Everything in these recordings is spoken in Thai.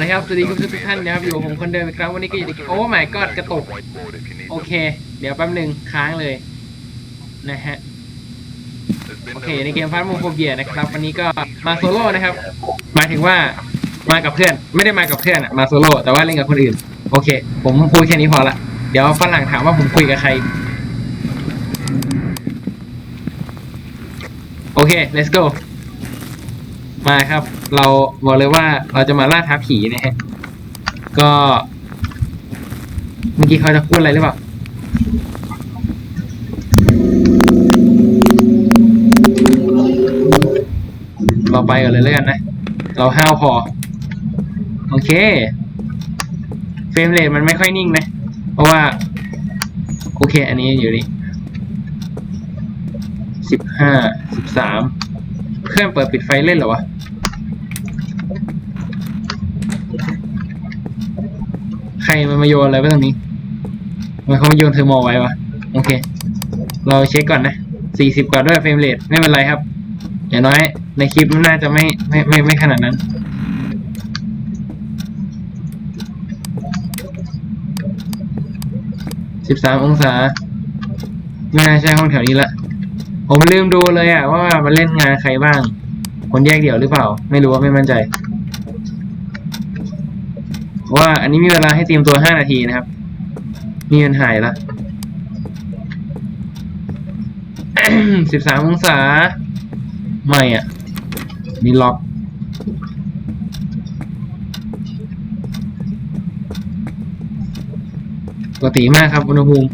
ละครับ สวัสดีคุณทุกท่านนะครับ อยู่ผมคนเดิมอีกครั้งวันนี้ก็อยู่ในโอ้ my god กระตุก โอเค เดี๋ยวแป๊บหนึ่งค้างเลย นะฮะ โอเค ในเกมฟาร์มโฟเบียนะครับ วันนี้ก็มาโซโล่นะครับ หมายถึงว่ามากับเพื่อน ไม่ได้มากับเพื่อนอะมาโซโล่ แต่ว่าเล่นกับคนอื่น โอเค ผมพูดแค่นี้พอละ เดี๋ยวฝรั่งถามว่าผมคุยกับใคร โอเค let's go มาครับ เราบอกเลยว่าเราจะมาล่าท้าผีนะฮะ ก็ เมื่อกี้เขาจะพูดอะไรหรือเปล่าเราไปกันเลยแล้วกันนะ เราห้าวพอ โอเค เฟรมเรทมันไม่ค่อยนิ่งนะ เพราะว่า โอเค อันนี้อยู่นี่สิบห้าสิบสามเครื่องเปิดปิดไฟเล่นเหรอวะ ใค รมันมาโยนอะไรไว้ตรงนี้มันเขามาโยนเทอร์โมไว้วะโอเค เราเช็คก่อนนะสี่สิบกว่าด้วยเฟรมเรทไม่เป็นไรครับอย่างน้อยในคลิปน่าจะไม่ไม่ไม่ไม่ขนาดนั้น สิบสามองศา ไม่น่าใช่ห้องแถวนี้ละ ผมลืมดูเลยอะว่ามันเล่นงานใครบ้าง คนแยกเดี่ยวหรือเปล่า ไม่รู้ว่าไม่มั่นใจ ว่าอันนี้มีเวลาให้เตรียมตัวห้านาทีนะครับนี่มันหายละสิบสามองศา ไม่อะ นี่ล็อก ปกติมากครับอุณหภูมิ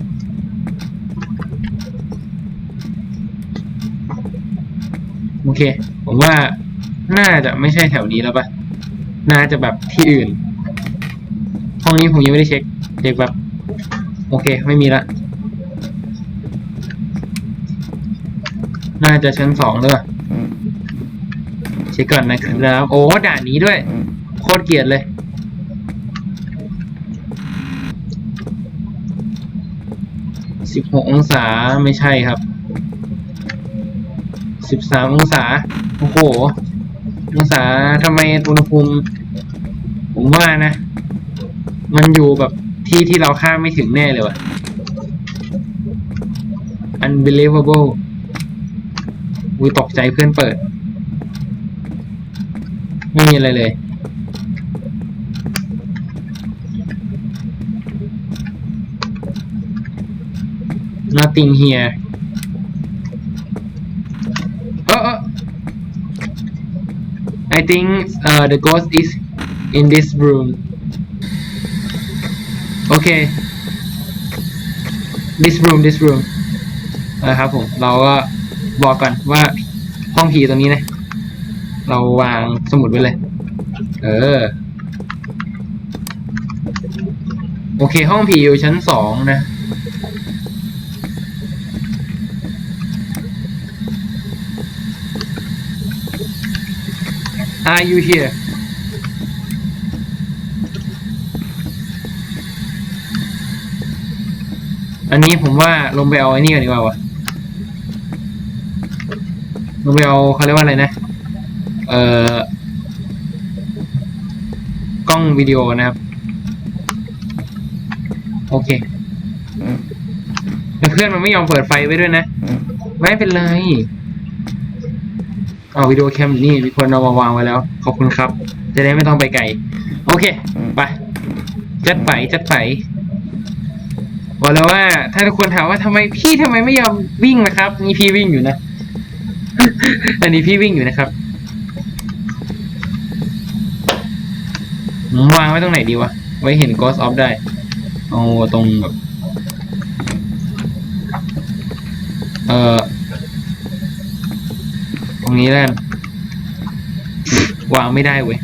โอเค ผมว่าน่าจะไม่ใช่แถวนี้แล้วปะน่าจะแบบที่อื่น องนี้ผมยังไม่ได้เช็คเช็คแบบ โอเค ไม่มีละ น่าจะชั้นสองเลยว่ะเช็คก่อนนะครับโอ้ด่านนี้ด้วย โคตรเกลียดเลยสิบหกองศาไม่ใช่ครับสิบสามองศา โอ้โห องศาทำไมอุณหภูมิ ผมว่านะ มันอยู่แบบที่ที่เราข้ามไม่ถึงแน่เลยว่ะ unbelievable อุ้ยตกใจเพื่อนเปิด ไม่มีอะไรเลย nothing here เออ I think uh, the ghost is in this room okay this room this room นะครับผม เราก็บอกก่อนว่าห้องผีตรงนี้นะ เราวางสมุดไว้เลย เออ โอเค ห้องผีอยู่ชั้นสองนะ Are you here อันนี้ผมว่าลงไปเอาไอ้นี่ก่อนดีกว่าวะลงไปเอาเขาเรียกว่าอะไรนะ เอ่อกล้องวิดีโอนะครับ โอเคแต่เพื่อนมันไม่ยอมเปิดไฟไว้ด้วยนะ ไม่เป็นไรเอาวิดีโอแคมนี่มีคนเอามาวางไว้แล้ว ขอบคุณครับ จะได้ไม่ต้องไปไกล โอเค ไป จัดไปจัดไป บอกแล้วว่า ถ้าทุกคนถามว่าทำไมพี่ทำไมไม่ยอมวิ่งนะครับนี่พี่วิ่งอยู่นะ อันนี้พี่วิ่งอยู่นะครับวางไว้ตรงไหนดีวะ ไว้เห็น Ghost Off ได้เอาตรงแบบ เอ่อ ตรงนี้แล้วกันวางไม่ได้เว้ย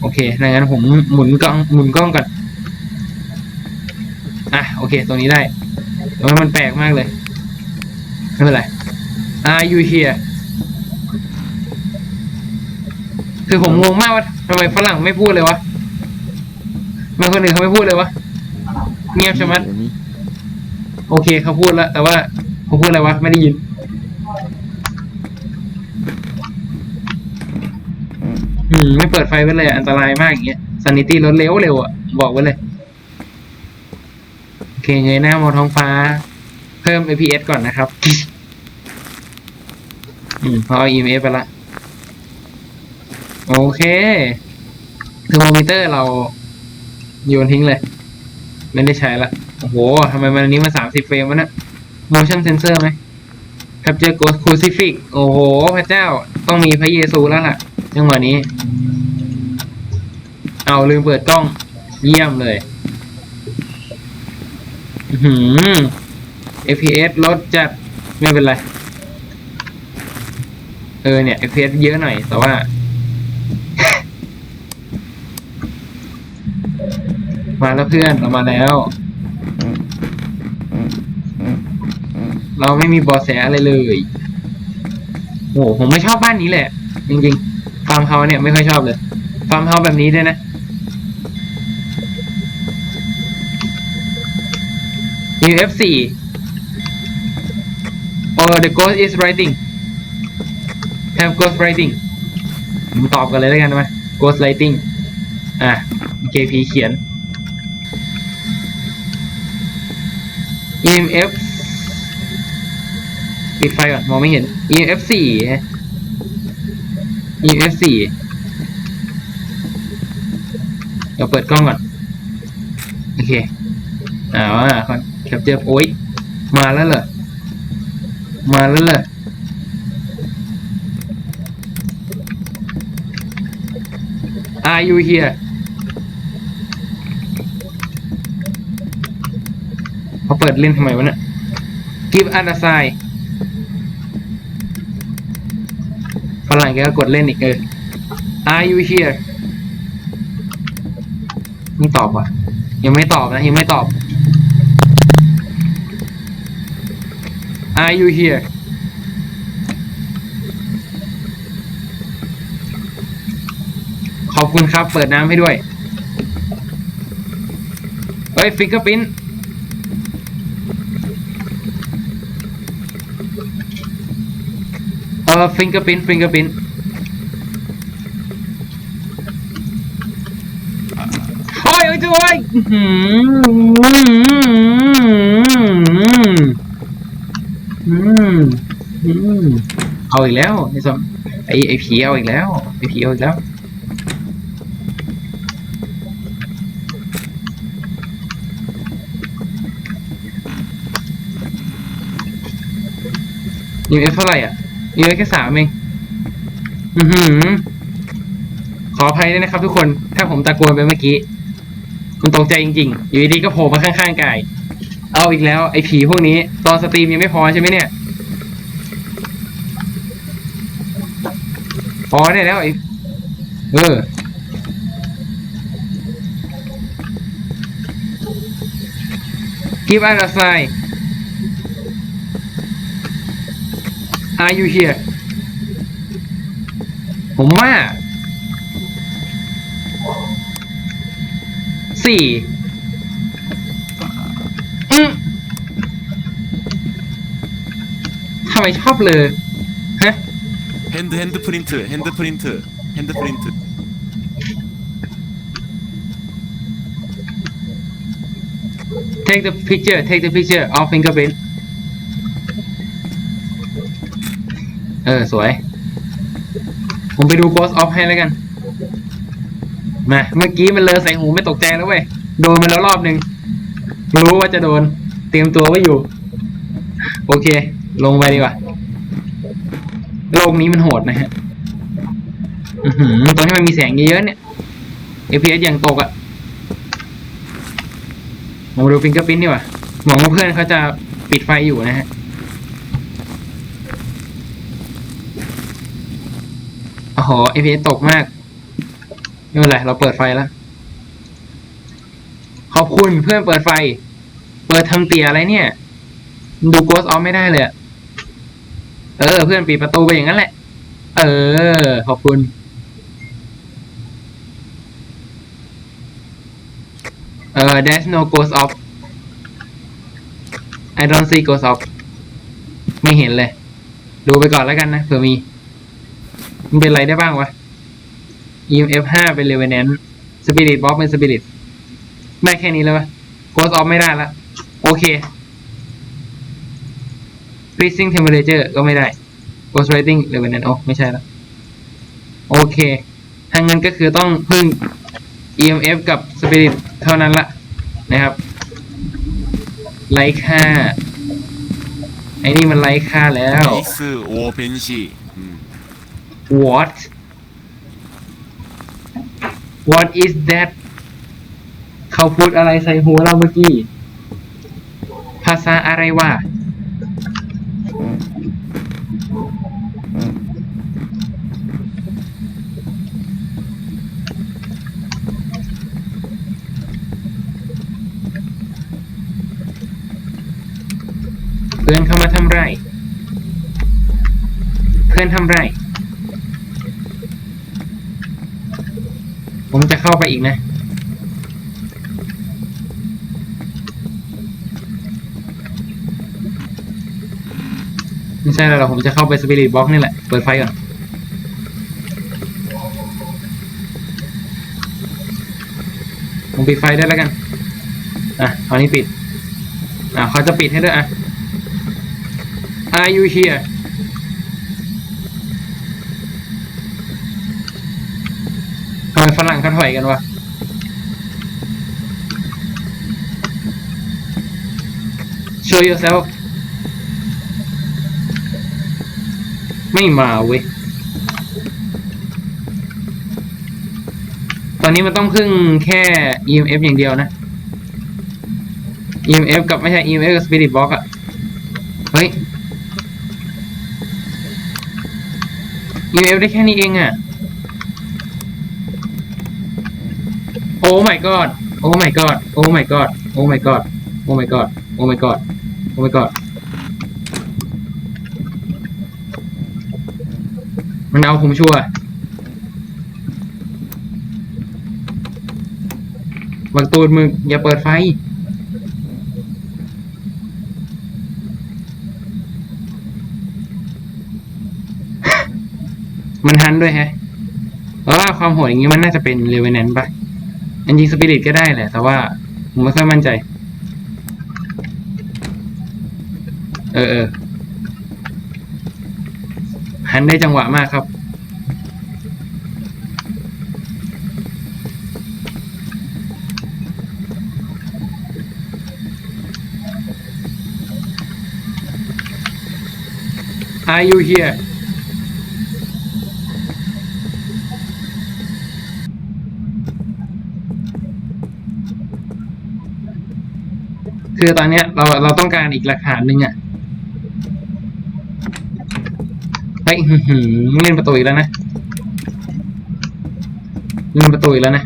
โอเคดังนั้นผมหมุนกล้องหมุนกล้องก่อน อะโอเคตรงนี้ได้ว่ามันแปลกมากเลย ไม่เป็นไร Are you here คือผมงงมากว่าทำไมฝรั่งไม่พูดเลยวะทำไมคนอื่นเขาไม่พูดเลยวะ เงียบใช่ไหมโอเคเขาพูดแล้ว แต่ว่าเขาพูดอะไรวะ ไม่ได้ยิน อืม ไม่เปิดไฟไว้เลย อันตรายมากอย่างเงี้ยซันนิตี้ลดเร็วเร็วอะ บอกไว้เลย เคเงยหน้ามองท้องฟ้า เพิ่ม APS ก่อนนะครับ อืมพอเอา EMF ไปละ โอเคเทอร์โมมิเตอร์เราโยนทิ้งเลย ไม่ได้ใช้ละ โอ้โหทำไมมันนี้มาสามสิบเฟรมวะเนี่ย motion sensor ไหม capture ghost crucifix โอ้โห พระเจ้าต้องมีพระเยซูแล้วล่ะจังหวะนี้ เอาลืมเปิดกล้อง เยี่ยมเลย หือ FPS ลดจัดไม่เป็นไร เออเนี่ย FPS เยอะหน่อย แต่ว่า มาแล้วเพื่อนเรามาแล้ว เราไม่มีบอแสอะไรเลย โอ้โหผมไม่ชอบบ้านนี้แหละ จริงๆฟาร์มเฮาเนี่ยไม่ค่อยชอบเลยฟาร์มเฮาแบบนี้ด้วยนะ UF4 Oh the ghost is writing have ghost writing ผมตอบกันเลยแล้วกันนะ ghost writing อะ KP เขียน EMF ปิดไฟก่อน มองไม่เห็น EMF สี่ฮะ EMF สี่เดี๋ยวเปิดกล้องก่อน โอเค อ่าว่าคน แคปเจอร์โอ้ยมาแล้วเหรอมาแล้วเหรอ Are you here เขาเปิดเล่นทำไมวะเนี่ย Give us a sign ฝรั่งแกก็กดเล่นอีกเออ Are you here ไม่ตอบว่ะ ยังไม่ตอบนะ ยังไม่ตอบ Are you here ขอบคุณครับ เปิดน้ำให้ด้วย เฮ้ย ฟิกเกอร์พินเออฟิงเกอร์พินฟิงเกอร์พินโอ้ยโอ้ยโอ้ยอื้อหืออืมอืม เอาอีกแล้วไอ้สมไอ้ไอ้ผีเอาอีกแล้วไอ้ผีเอาอีกแล้วยูเอฟเท่าไหร่อะยูเอฟแค่สามเองอือหือ ขออภัยด้วยนะครับทุกคน ถ้าผมตะโกนไปเมื่อกี้ คุณตกใจจริงๆ อยู่ดีๆก็โผล่มาข้างๆกาย เอาอีกแล้ว ไอ้ผีพวกนี้ ตอนสตรีมยังไม่พอใช่ไหมเนี่ย พอได้แล้วไอ้เออ Give us a sign Are you here ผมว่าสี่อืมทำไมชอบเลย 핸드 핸드 프린트 핸드 프린트 핸드 프린트 take the picture take the picture of fingerprint เออ สวย ผมไปดู ghost of ให้แล้วกัน มา เมื่อกี้มันเลอใส่หูไม่ตกใจแล้วเว้ย โดนมันแล้วรอบหนึ่ง รู้ว่าจะโดน เตรียมตัวไว้อยู่ โอเค ลงไปดีกว่า โลกนี้มันโหดนะฮะตอนที่มันมีแสงเยอะๆเนี่ย FPS ยังตกอะมาดูฟิงเกอร์พิ้นดีกว่าหวังว่าเพื่อนเขาจะปิดไฟอยู่นะฮะ โอ้โห FPS ตกมาก ไม่เป็นไร เราเปิดไฟแล้ว ขอบคุณเพื่อนเปิดไฟ เปิดทำเตียอะไรเนี่ย ดูโกสออฟไม่ได้เลยอะ ออ เพื่อนปิดประตูไปอย่างนั้นแหละ เออ ขอบคุณเออ there's no ghost of I don't see ghost of ไม่เห็นเลย ดูไปก่อนแล้วกันนะเผื่อมี มันเป็นอะไรได้บ้างวะ EMF ห้าเป็น Revenant Spirit Box เป็น Spirit ได้แค่นี้แล้วปะ Ghost Off ไม่ได้ละ โอเค freezing temperature ก็ไม่ได้ ghost writing หลือแบบนั้นโอ้ไม่ใช่แล้วโอเคถ้างั้นก็คือต้องพึ่ง EMF กับ Spirit เท่านั้นละนะครับ ไลค่า ไอ้นี่มันไลค่าแล้วนี่คือโอเพนชี What What is that เขาพูดอะไรใส่หัวเราเมื่อกี้ ภาษาอะไรวะ นทำไร ผมจะเข้าไปอีกนะไม่ใช่แล้วหรอกผมจะเข้าไปสปิริตบ็อกนี่แหละ เปิดไฟก่อน ผมปิดไฟได้แล้วกัน อะคราวนี้ปิด อะเขาจะปิดให้ด้วยอะ Are you here ทำไมฝรั่ง เขาถอยกันวะ Show yourself ไม่มาเว้ย ตอนนี้มันต้องพึ่งแค่ EMF อย่างเดียวนะ EMF กับไม่ใช่ EMF กับ Spirit Box อะเฮ้ย EMF ได้แค่นี้เองอะ อ้ my god โอ้ my god โอ้ my god โอ้ my god โอ้ my god โอ้ my god โอ้ my god มันเอาผมชัวร์วางตูดมึงอย่าเปิดไฟ มันฮันด้วยแฮะเพราะว่าความโหดอย่างนี้มันน่าจะเป็นเรเวนแนนปะ อันจริงสปิริตก็ได้แหละ แต่ว่า ผมไม่ค่อยมั่นใจ เออเออหันได้จังหวะมากครับ Are you here คือตอนเนี้ยเราเราต้องการอีกหลักฐานหนึ่งอะเฮ้ยหือหือเล่นประตูอีกแล้วนะเล่นประตูอีกแล้วนะ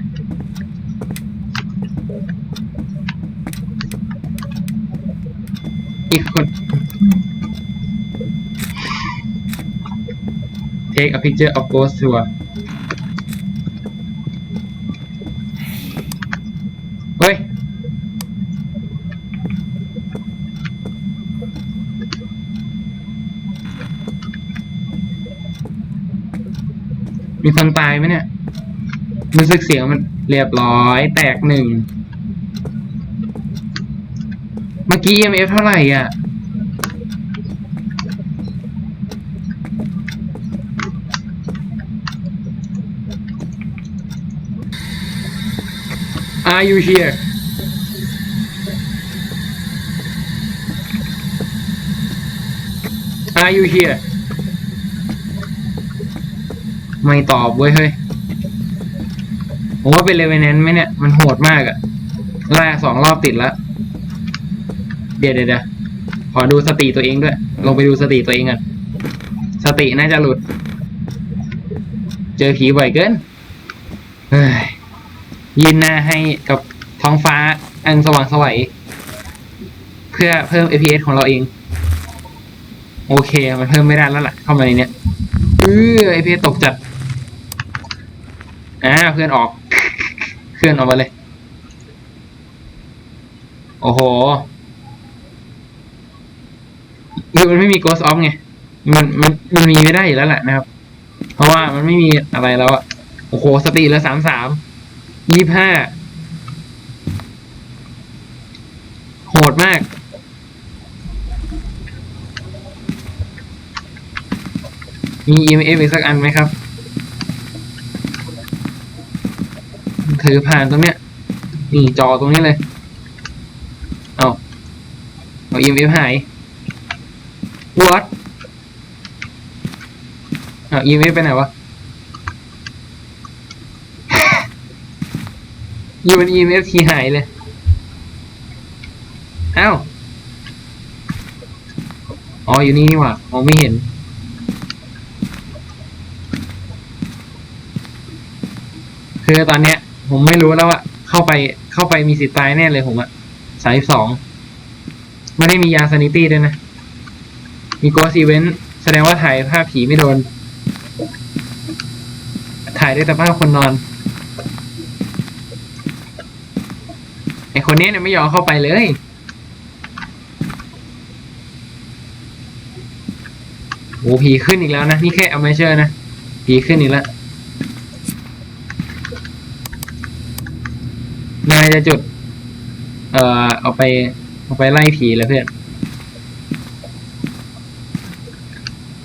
อีกคน take a picture of ghost tour เฮ้ย คนตายไหมเนี่ยรู้สึกเสียงมันเรียบร้อย แตกหนึ่ง เมื่อกี้ EMF เท่าไหร่อะ Are you here? Are you here? ไม่ตอบเว้ยเฮ้ยผมว่าเป็นเลเวนแนนไหมเนี่ย มันโหดมากอะล่าสองรอบติดแล้ว เดี๋ยวเดี๋ยวขอดูสติตัวเองด้วย ลงไปดูสติตัวเองกันสติน่าจะหลุด เจอผีบ่อยเกินเฮ้ยยืนหน้าให้กับท้องฟ้าอันสว่างสวัยเพื่อเพิ่ม APS ของเราเอง โอเค มันเพิ่มไม่ได้แล้วล่ะ เข้ามาในเนี้ยเออ APS ตกจัด อ่าเพื่อนออก เพื่อนออกมาเลย โอ้โหคือมันไม่มี Ghost Off ไง มันมันมันมีไม่ได้อยู่แล้วแหละนะครับ เพราะว่ามันไม่มีอะไรแล้วอะโอ้โหสติเหลือสามสามยี่ห้าโหดมากมี EMF อีกสักอันไหมครับ ถือผ่านตรงเนี้ยนี่จอตรงนี้เลย เอาเอา EMF หาย what เอา EMF ไปไหนวะยูน EMF ทีหายเลย อ้าว อ๋อ อยู่นี่นี่หว่ามองไม่เห็นคือตอนเนี้ย ผมไม่รู้แล้วว่าเข้าไปเข้าไปมีสิทธิ์ตายแน่เลยผมอะสายสองไม่ได้มียาซานิตี้ด้วยนะ มีโกซีเวนแสดงว่าถ่ายภาพผีไม่โดน ถ่ายได้แต่ภาพคนนอนไอคนนี้เนี่ยไม่ยอมเข้าไปเลยโอ้ผีขึ้นอีกแล้วนะ นี่แค่อ m มเชอร์นะผีขึ้นอีกแล้ว นายจะจุด เอ่อ เอาไป เอาไปไล่ผีเลยเพื่อน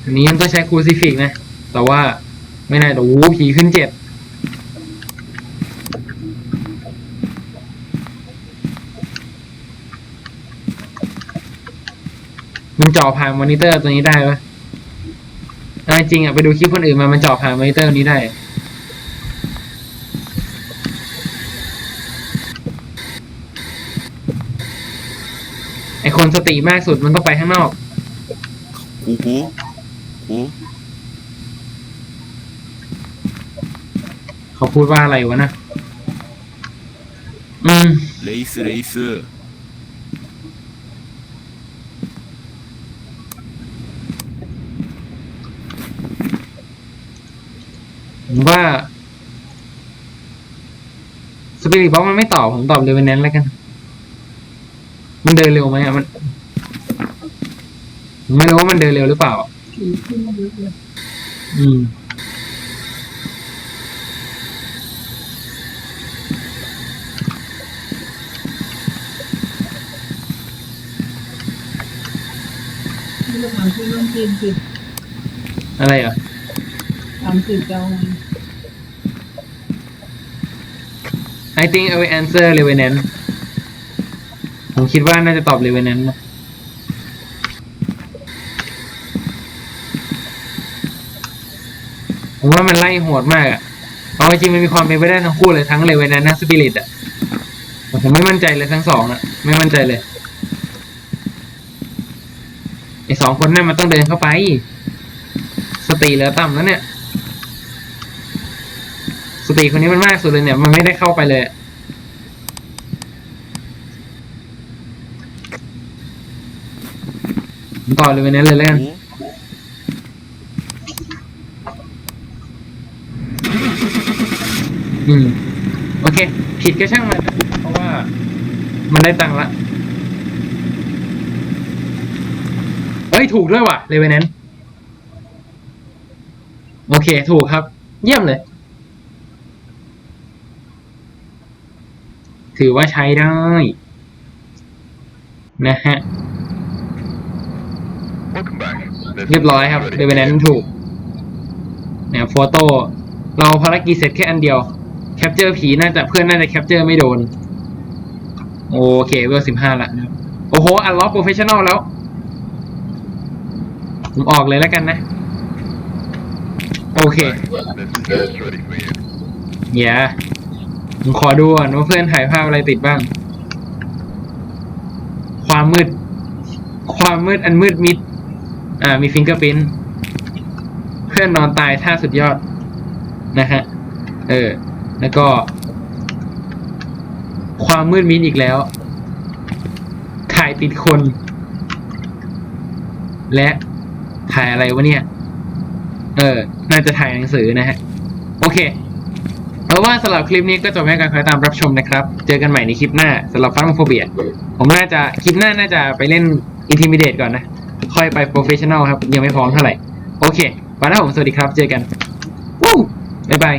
อันนี้มันต้องใช้คูซิฟิกนะ แต่ว่าไม่น่าโอ้โหผีขึ้นเจ็ดมันจาะผ่านมอนิเตอร์ตัวนี้ได้ปะเอาจริงอะไปดูคลิปคนอื่นมา มันจาะผ่านมอนิเตอร์นี้ได้ ไอคน สติมากสุดมันก็ไปข้างนอก กูกูกูเขาพูดว่าอะไรวะนะ อืม เลสเลสผมว่าสปิริตบอกมันไม่ตอบ ผมตอบเลเวนแนนแล้วกัน มันเดินเร็วไหมอะมันผมไม่รู้ว่ามันเดินเร็วหรือเปล่าผีขึ้นมาเยอะเลยอืมนี่เราถามที่เรื่องจีนสิอะไรอะถามสิเจ้าไง I think I will answer Revenant ผมคิดว่าน่าจะตอบ Revenant นะผมว่ามันไล่โหดมากอะเอาจริงมันมีความเป็นไปได้ทั้งคู่เลยทั้ง Revenant ทั้ง Spirit อะผมไม่มั่นใจเลยทั้งสองอะไม่มั่นใจเลยไอสองคนนั่นมันต้องเดินเข้าไป สติเหลือต่ำแล้วเนี่ย สติคนนี้มันมากสุดเลยเนี่ย มันไม่ได้เข้าไปเลย ผม ต่อเลยวันนั้นเลยแล้วกัน오อืม โอเค ผิดก็ช่างมัน เพราะว่ามันได้ตังค์ละ เฮ้ย ถูกด้วยว่ะเลยวันนั้นโอเค ถูกครับ เยี่ยมเลย ถือว่าใช้ได้ นะฮะ เรียบร้อยครับเดเวนันถูกเนี่ยโฟโต้เราภารกิจเสร็จแค่อันเดียว แคปเจอร์ผีน่าจะเพื่อนน่าจะแคปเจอร์ไม่โดน โอเคเวลสิบห้าละโอ้โห อันล็อกโปรเฟชชั่นอลแล้ว ผมออกเลยแล้วกันนะ โอเคอย่าผมขอดูก่อนว่าเพื่อนถ่ายภาพอะไรติดบ้าง ความมืด ความมืดอันมืดมิด อ่ามีฟิงเกอร์พินเพื่อนนอนตายท่าสุดยอดนะฮะเออ แล้วก็ ความมืดมิดอีกแล้ว ถ่ายติดคน และถ่ายอะไรวะเนี่ย เออ น่าจะถ่ายหนังสือนะฮะ โอเคเอาว่าสำหรับคลิปนี้ก็จบให้การคอยตามรับชมนะครับ เจอกันใหม่ในคลิปหน้าสำหรับฟันโฟเบียผมน่าจะคลิปหน้าน่าจะไปเล่น Intimidate ก่อนนะ ค่อยไปโปรเฟชชั่นอลครับ ยังไม่พร้อมเท่าไหร่ โอเควันนี้ผม สวัสดีครับ เจอกันวู้บ๊ายบาย